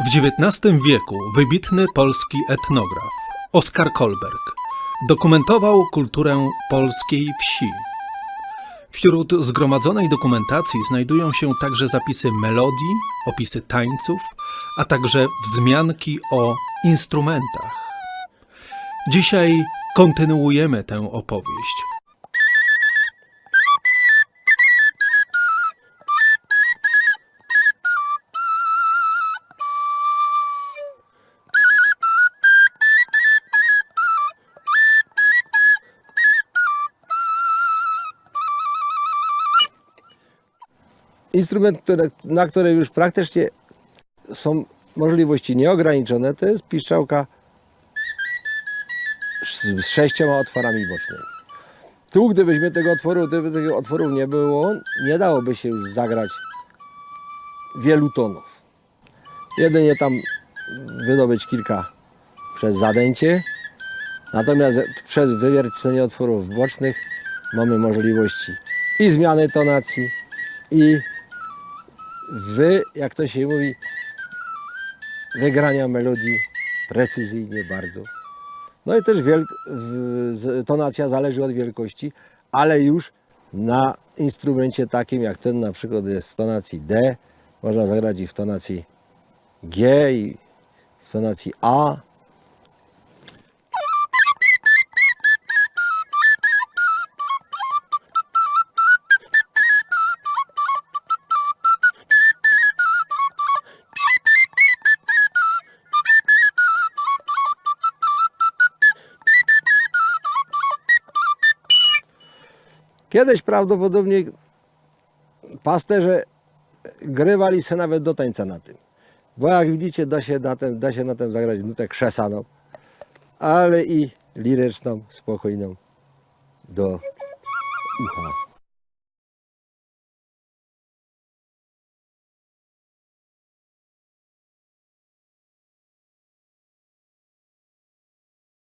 W XIX wieku wybitny polski etnograf Oskar Kolberg dokumentował kulturę polskiej wsi. Wśród zgromadzonej dokumentacji znajdują się także zapisy melodii, opisy tańców, a także wzmianki o instrumentach. Dzisiaj kontynuujemy tę opowieść. Instrument, które, na który już praktycznie są możliwości nieograniczone, to jest piszczałka z sześcioma otworami bocznymi. Tu, gdybyśmy tego otworu, gdyby tego otworu nie było, nie dałoby się już zagrać wielu tonów. Jedynie tam wydobyć kilka przez zadęcie, natomiast przez wywiercenie otworów bocznych mamy możliwości i zmiany tonacji, i wy, jak to się mówi, wygrania melodii precyzyjnie bardzo. No i też tonacja zależy od wielkości, ale już na instrumencie takim jak ten na przykład jest w tonacji D, można zagrać i w tonacji G, i w tonacji A. Kiedyś prawdopodobnie pasterze grywali się nawet do tańca na tym. Bo jak widzicie, da się na tym, da się na tym zagrać nutę krzesaną, ale i liryczną, spokojną do ucha.